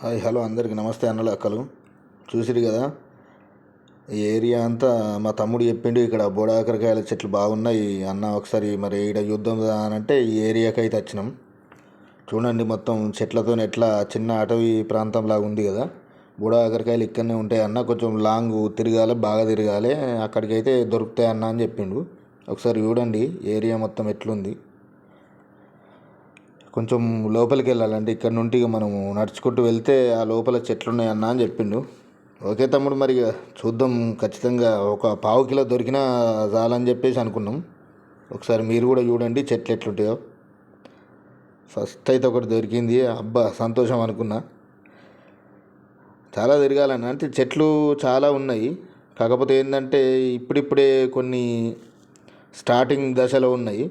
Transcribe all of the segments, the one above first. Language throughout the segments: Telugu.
హాయ్ హలో అందరికి నమస్తే అన్నలు అక్కలు. చూసిరు కదా? ఈ ఏరియా అంతా మా తమ్ముడు చెప్పిండు ఇక్కడ బోడాకరకాయల చెట్లు బాగున్నాయి అన్న ఒకసారి మరి ఈడ యుద్ధం అని అంటే ఈ ఏరియాకి అయితే వచ్చినాం. చూడండి మొత్తం చెట్లతో ఎట్లా చిన్న అటవీ ప్రాంతంలాగా ఉంది కదా. బోడాకరకాయలు ఇక్కడనే ఉంటాయి అన్న కొంచెం లాంగ్ తిరగాలి బాగా తిరగాలి అక్కడికైతే దొరుకుతాయి అన్న అని చెప్పిండు. ఒకసారి చూడండి ఏరియా మొత్తం ఎట్లుంది. కొంచెం లోపలికి వెళ్ళాలంటే ఇక్కడ నుండి ఇక మనము నడుచుకుంటూ వెళ్తే ఆ లోపల చెట్లు ఉన్నాయి అని చెప్పిండు. ఓకే తమ్ముడు మరి ఇక చూద్దాం. ఖచ్చితంగా ఒక పావు కిలో దొరికినా చాలని చెప్పేసి అనుకున్నాం. ఒకసారి మీరు కూడా చూడండి చెట్లు ఎట్లుంటాయో. ఫస్ట్ అయితే ఒకటి దొరికింది. అబ్బా సంతోషం అనుకున్నా. చాలా తిరగాలన్న అంటే చెట్లు చాలా ఉన్నాయి. కాకపోతే ఏంటంటే ఇప్పుడిప్పుడే కొన్ని స్టార్టింగ్ దశలో ఉన్నాయి.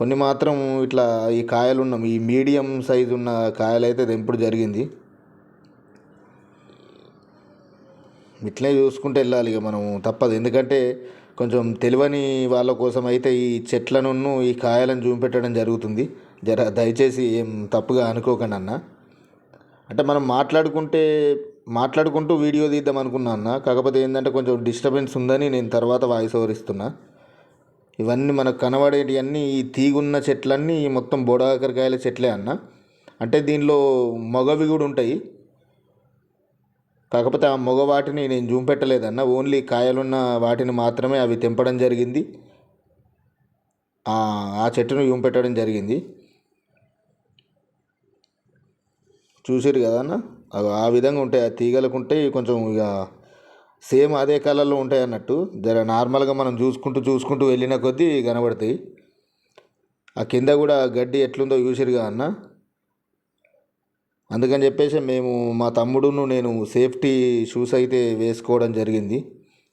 కొన్ని మాత్రం ఇట్లా ఈ కాయలు ఉన్న ఈ మీడియం సైజు ఉన్న కాయలు అయితే తెంపుడు జరిగింది. ఇట్లే చూసుకుంటూ వెళ్ళాలి ఇక మనం తప్పదు. ఎందుకంటే కొంచెం తెలివని వాళ్ళ కోసం అయితే ఈ చెట్లను ఈ కాయలను చూపెట్టడం జరుగుతుంది. జర దయచేసి ఏం తప్పుగా అనుకోకండి అన్న. అంటే మనం మాట్లాడుకుంటే మాట్లాడుకుంటూ వీడియో తీద్దాం అనుకున్నా అన్న. కాకపోతే ఏంటంటే కొంచెం డిస్టర్బెన్స్ ఉందని నేను తర్వాత వాయిస్ ఓవర్ ఇస్తున్నా. ఇవన్నీ మనకు కనబడేటివన్నీ ఈ తీగున్న చెట్లన్నీ ఈ మొత్తం బోడాకరకాయల చెట్లే అన్న. అంటే దీనిలో మగవి కూడా ఉంటాయి. కాకపోతే ఆ మగ వాటిని నేను జూమ్ పెట్టలేదన్న. ఓన్లీ కాయలున్న వాటిని మాత్రమే అవి తెంపడం జరిగింది. ఆ చెట్టును జూమ్ పెట్టడం జరిగింది. చూసారు కదా అన్న? అవి ఆ విధంగా ఉంటాయి. ఆ తీగలకు ఉంటాయి. కొంచెం ఇక సేమ్ అదే కలర్లో ఉంటాయి అన్నట్టు. జర నార్మల్గా మనం చూసుకుంటూ చూసుకుంటూ వెళ్ళిన కొద్దీ కనబడతాయి. ఆ కింద కూడా గడ్డి ఎట్లుందో చూసిరుగా అన్న. అందుకని చెప్పేసి మేము మా తమ్ముడును నేను సేఫ్టీ షూస్ అయితే వేసుకోవడం జరిగింది.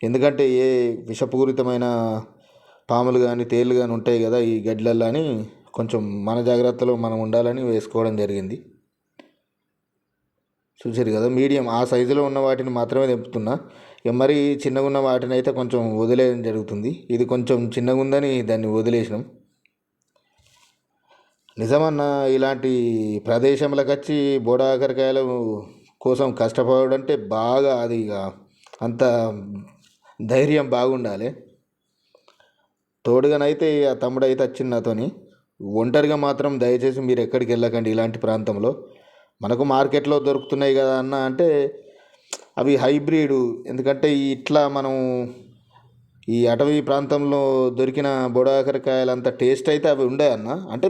ఎందుకంటే ఏ విషపూరితమైన పాములు కానీ తేళ్ళు కానీ ఉంటాయి కదా ఈ గడ్లల్లో అని కొంచెం మన జాగ్రత్తలో మనం ఉండాలని వేసుకోవడం జరిగింది. చూసారు కదా మీడియం ఆ సైజులో ఉన్న వాటిని మాత్రమే తెంపుతున్నా. ఇక మరి చిన్నగా ఉన్న వాటిని అయితే కొంచెం వదిలేయడం జరుగుతుంది. ఇది కొంచెం చిన్నగా ఉందని దాన్ని వదిలేసినాం. నిజమన్న ఇలాంటి ప్రదేశంలోకి వచ్చి బోడాకరకాయల కోసం కష్టపడడం అంటే బాగా అది ఇక అంత ధైర్యం బాగుండాలి. తోడుగానైతే ఆ తమ్ముడు అయితే వచ్చింది నాతోని. ఒంటరిగా మాత్రం దయచేసి మీరు ఎక్కడికి వెళ్ళకండి ఇలాంటి ప్రాంతంలో. మనకు మార్కెట్లో దొరుకుతున్నాయి కదా అన్న అంటే అవి హైబ్రిడ్. ఎందుకంటే ఇట్లా మనం ఈ అటవీ ప్రాంతంలో దొరికిన బొడాకరకాయలు అంత టేస్ట్ అయితే అవి ఉండే అన్న. అంటే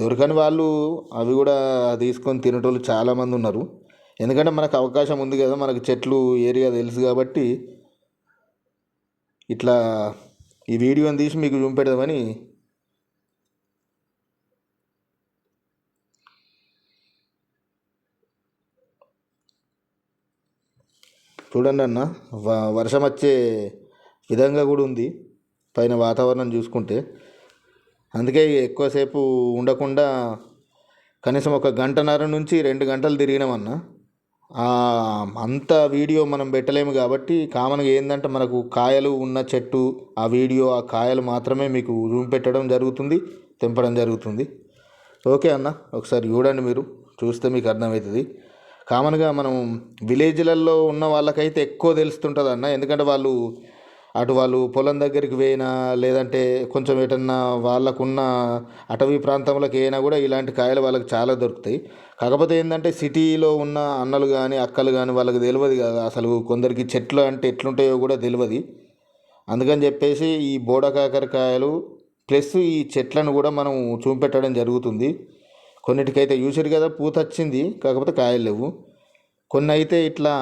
దొరకని వాళ్ళు అవి కూడా తీసుకొని తినేటోళ్ళు చాలామంది ఉన్నారు. ఎందుకంటే మనకు అవకాశం ఉంది కదా మనకు చెట్లు ఏరియా తెలుసు కాబట్టి ఇట్లా ఈ వీడియోని తీసి మీకు చూపెడదామని చూడండి అన్న వ- వర్షం వచ్చే విధంగా కూడా ఉంది పైన వాతావరణం చూసుకుంటే. అందుకే ఎక్కువసేపు ఉండకుండా కనీసం ఒక గంటన్నర నుంచి రెండు గంటలు తిరిగినామన్న అంత వీడియో మనం పెట్టలేము కాబట్టి కామన్గా ఏంటంటే మనకు కాయలు ఉన్న చెట్టు ఆ వీడియో ఆ కాయలు మాత్రమే మీకు రూమ్ పెట్టడం జరుగుతుంది తెంపడం జరుగుతుంది. ఓకే అన్న ఒకసారి చూడండి మీరు చూస్తే మీకు అర్థమవుతుంది. కామన్గా మనం విలేజ్లలో ఉన్న వాళ్ళకైతే ఎక్కువ తెలుస్తుంటుంది అన్న. ఎందుకంటే వాళ్ళు అటు వాళ్ళు పొలం దగ్గరికి పోయినా లేదంటే కొంచెం ఎటన్నా వాళ్ళకున్న అటవీ ప్రాంతంలోకి అయినా కూడా ఇలాంటి కాయలు వాళ్ళకి చాలా దొరుకుతాయి. కాకపోతే ఏంటంటే సిటీలో ఉన్న అన్నలు కానీ అక్కలు కానీ వాళ్ళకి తెలియదు కదా. అసలు కొందరికి చెట్లు అంటే ఎట్లుంటాయో కూడా తెలియదు అందుకని చెప్పేసి ఈ బోడకాకరకాయలు ప్లస్ ఈ చెట్లను కూడా మనం చూపెట్టడం జరుగుతుంది. కొన్నిటికైతే చూసారు కదా పూత వచ్చింది. కాకపోతే కాయలు లేవు. కొన్ని అయితే ఇట్లా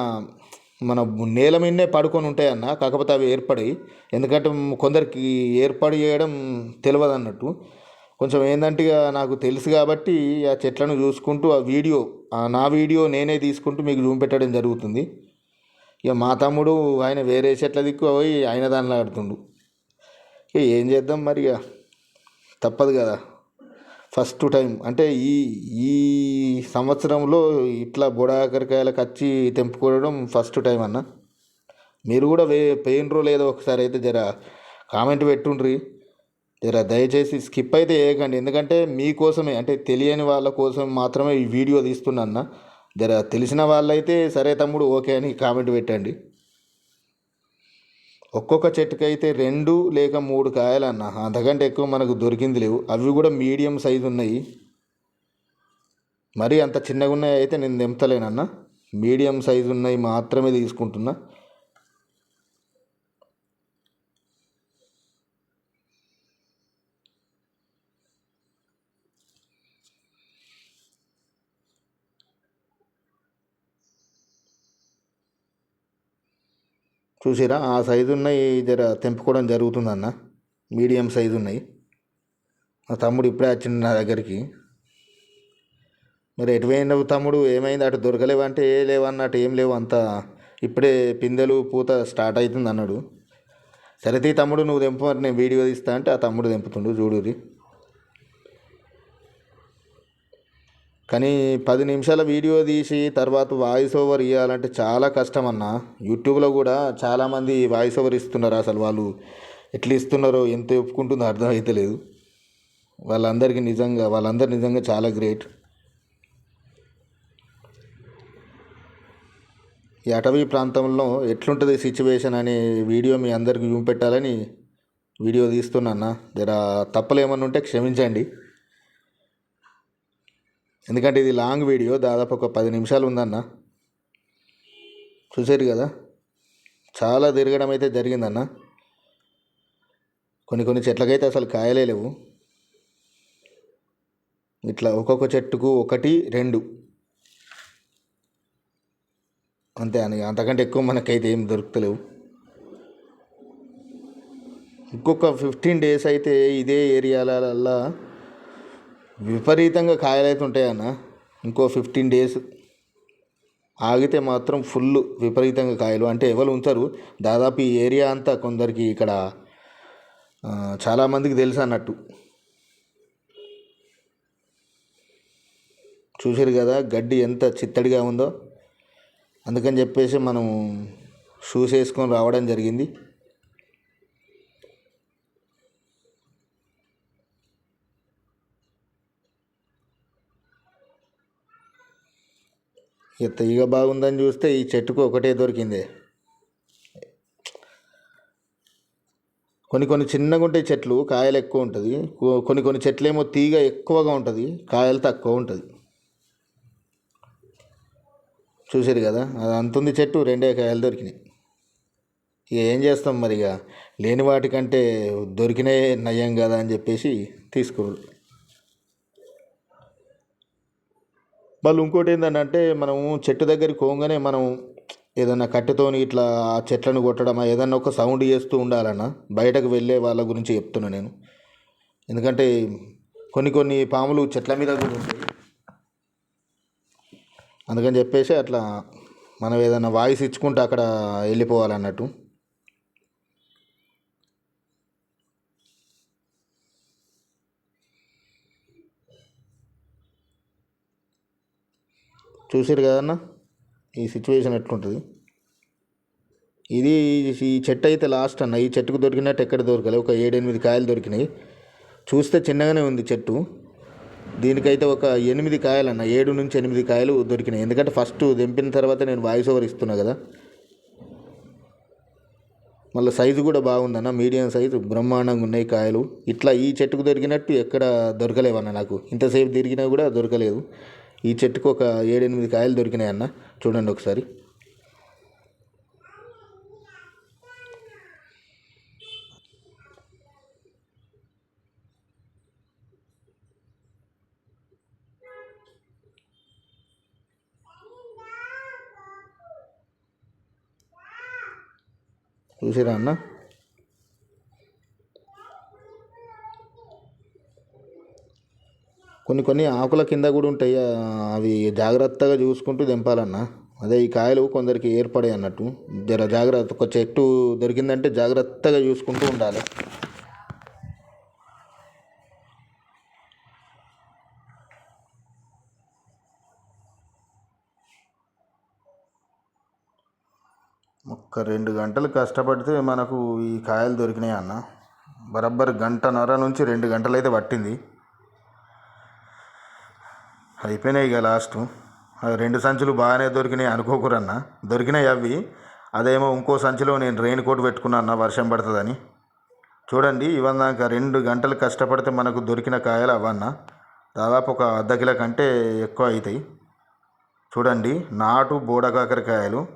మన నేల మీదనే పడుకొని ఉంటాయి అన్న కాకపోతే అవి ఏర్పడాయి. ఎందుకంటే కొందరికి ఏర్పాటు చేయడం తెలియదు అన్నట్టు కొంచెం ఏంటంటే ఇక నాకు తెలుసు కాబట్టి ఆ చెట్లను చూసుకుంటూ ఆ వీడియో నా వీడియో నేనే తీసుకుంటూ మీకు చూపెట్టడం జరుగుతుంది. ఇక మా తమ్ముడు ఆయన వేరే చెట్ల దిక్కు పోయి ఆయన దానిలో ఆడుతుండు ఇక ఏం చేద్దాం మరి ఇక తప్పదు కదా. First time. అంటే ఈ ఈ సంవత్సరంలో ఇట్లా బొడాకరకాయలకు వచ్చి తెంపుకోవడం ఫస్ట్ టైం అన్న. మీరు కూడా వే రోల్ లేదో ఒకసారి అయితే జర కామెంట్ పెట్టుండ్రి. జర దయచేసి స్కిప్ అయితే చేయకండి. ఎందుకంటే మీకోసమే అంటే తెలియని వాళ్ళ కోసం మాత్రమే ఈ వీడియో తీస్తున్నా జర తెలిసిన వాళ్ళైతే సరే తమ్ముడు ఓకే అని కామెంట్ పెట్టండి. ఒక్కొక్క చెట్టుకి అయితే రెండు లేక మూడు కాయలు అన్న అంతకంటే ఎక్కువ మనకు దొరికింది లేవు. అవి కూడా మీడియం సైజు ఉన్నాయి. మరీ అంత చిన్నగా ఉన్నాయి అయితే నేను తెంపుతలేనన్న మీడియం సైజు ఉన్నాయి మాత్రమే తీసుకుంటున్నా. చూసిరా? ఆ సైజు ఉన్నాయి జర తెంపుకోవడం జరుగుతుందన్న. మీడియం సైజు ఉన్నాయి. నా తమ్ముడు ఇప్పుడే వచ్చిండు నా దగ్గరికి. మరి ఎటు పోయినావు తమ్ముడు? ఏమైంది? అటు దొరకలేవంటే ఏ లేవు అన్నట్టు ఏం లేవు అంత. ఇప్పుడే పిందెలు పూత స్టార్ట్ అవుతుంది అన్నాడు. సరే తీ తమ్ముడు నువ్వు తెంపు మరి నేను వీడియో తీస్తా అంటే ఆ తమ్ముడు తెంపుతుండు చూడురి కానీ పది నిమిషాల వీడియో తీసి తర్వాత వాయిస్ ఓవర్ ఇవ్వాలంటే చాలా కష్టం అన్న యూట్యూబ్లో కూడా చాలామంది వాయిస్ ఓవర్ ఇస్తున్నారు అసలు వాళ్ళు. ఎట్లా ఇస్తున్నారో ఎంత ఒప్పుకుంటుందో అర్థం అవుతలేదు వాళ్ళందరికీ నిజంగా వాళ్ళందరూ నిజంగా చాలా గ్రేట్ ఈ అటవీ ప్రాంతంలో ఎట్లుంటుంది సిచ్యువేషన్ అనే వీడియో మీ అందరికి చూపెట్టాలని వీడియో తీస్తున్నా జర తప్పులు ఏమన్నా ఉంటే క్షమించండి. ఎందుకంటే ఇది లాంగ్ వీడియో దాదాపు ఒక పది నిమిషాలు ఉందన్న. చూసారు కదా? చాలా తిరగడం అయితే జరిగిందన్న. కొన్ని కొన్ని చెట్లకైతే అసలు కాయలే లేవు. ఇట్లా ఒక్కొక్క చెట్టుకు ఒకటి రెండు. అంతే అని అంతకంటే ఎక్కువ మనకైతే ఏం దొరుకుతలేవు. ఇంకొక ఫిఫ్టీన్ డేస్ అయితే ఇదే ఏరియాలల్లో విపరీతంగా కాయలైతుంటాయన్న ఇంకో ఫిఫ్టీన్ డేస్ ఆగితే మాత్రం ఫుల్ విపరీతంగా కాయలు అంటే ఎవరు ఉంచరు. దాదాపు ఈ ఏరియా అంతా కొందరికి ఇక్కడ చాలామందికి తెలుసు అన్నట్టు. చూసారు కదా గడ్డి ఎంత చిత్తడిగా ఉందో. అందుకని చెప్పేసి మనం షూస్ వేసుకొని రావడం జరిగింది. ఇక తీగ బాగుందని చూస్తే ఈ చెట్టుకు ఒకటే దొరికింది. కొన్ని కొన్ని చిన్నగా ఉంటాయి చెట్లు కాయలు ఎక్కువ ఉంటుంది. కొన్ని కొన్ని చెట్లు ఏమో తీగ ఎక్కువగా ఉంటుంది కాయలు తక్కువ ఉంటుంది. చూసారు కదా? అది అంతుంది చెట్టు రెండే కాయలు దొరికినాయి. ఇక ఏం చేస్తాం మరి ఇక? లేని వాటికంటే దొరికినే నయం కదా అని చెప్పేసి తీసుకురు. వాళ్ళు ఇంకోటి ఏంటంటే మనము చెట్టు దగ్గరికి పోగానే మనం ఏదన్నా కట్టెతోని ఇట్లా ఆ చెట్లను కొట్టడమా ఏదన్నా ఒక సౌండ్ చేస్తూ ఉండాలన్న బయటకు వెళ్ళే వాళ్ళ గురించి చెప్తున్నా నేను. ఎందుకంటే కొన్ని కొన్ని పాములు చెట్ల మీద కూడా ఉంటాయి. అందుకని చెప్పేసి అట్లా మనం ఏదైనా వాయిస్ ఇచ్చుకుంటే అక్కడ వెళ్ళిపోవాలన్నట్టు. చూసారు కదన్న ఈ సిచ్యువేషన్ ఎట్లుంటుంది? ఇది ఈ చెట్టు అయితే లాస్ట్ అన్న. ఈ చెట్టుకు దొరికినట్టు ఎక్కడ దొరకలే. ఒక ఏడెనిమిది కాయలు దొరికినాయి. చూస్తే చిన్నగానే ఉంది చెట్టు. దీనికైతే ఒక ఎనిమిది కాయలు అన్న. ఏడు నుంచి ఎనిమిది కాయలు దొరికినాయి. ఎందుకంటే ఫస్ట్ దింపిన తర్వాత నేను వాయిస్ ఓవర్ ఇస్తున్నా కదా. మళ్ళీ సైజు కూడా బాగుందన్న. మీడియం సైజు బ్రహ్మాండంగా ఉన్నాయి కాయలు. ఇట్లా ఈ చెట్టుకు దొరికినట్టు ఎక్కడ దొరకలేవన్న నాకు. ఇంతసేపు తిరిగినా కూడా దొరకలేదు. ఈ చెట్టుకు ఒక ఏడెనిమిది కాయలు దొరికినాయి అన్న. చూడండి ఒకసారి. చూసారా అన్న? కొన్ని కొన్ని ఆకుల కింద కూడా ఉంటాయి. అవి జాగ్రత్తగా చూసుకుంటూ దింపాలన్నా. అదే ఈ కాయలు కొందరికి ఏర్పడాయి అన్నట్టు. జర జాగ్రత్త ఒక చెట్టు దొరికిందంటే జాగ్రత్తగా చూసుకుంటూ ఉండాలి. ఒక్క రెండు గంటలు కష్టపడితే మనకు ఈ కాయలు దొరికినాయి అన్న. బరబ్బర్ గంటన్నర నుంచి రెండు గంటలైతే పట్టింది. అయిపోయినాయి ఇక లాస్ట్. రెండు సంచులు బాగానే దొరికినాయి అనుకోకురన్న. దొరికినాయి అవి. అదేమో ఇంకో సంచిలో నేను రెయిన్ కోట్ పెట్టుకున్నా వర్షం పడుతుందని. చూడండి ఇవన్నాక రెండు గంటలు కష్టపడితే మనకు దొరికిన కాయలు అవన్న దాదాపు ఒక అర్ధ కిలో కంటే ఎక్కువ అవుతాయి. చూడండి నాటు బోడ కాకరకాయలు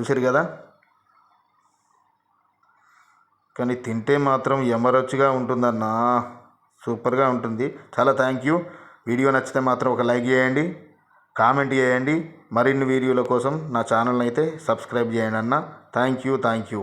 చూసారు కదా? కానీ తింటే మాత్రం ఎమరొచ్చిగా ఉంటుందన్నా. సూపర్గా ఉంటుంది. చాలా థ్యాంక్ యూ. వీడియో నచ్చితే మాత్రం ఒక లైక్ చేయండి కామెంట్ చేయండి. మరిన్ని వీడియోల కోసం నా ఛానల్ని అయితే సబ్స్క్రైబ్ చేయండి అన్న. Thank you thank you.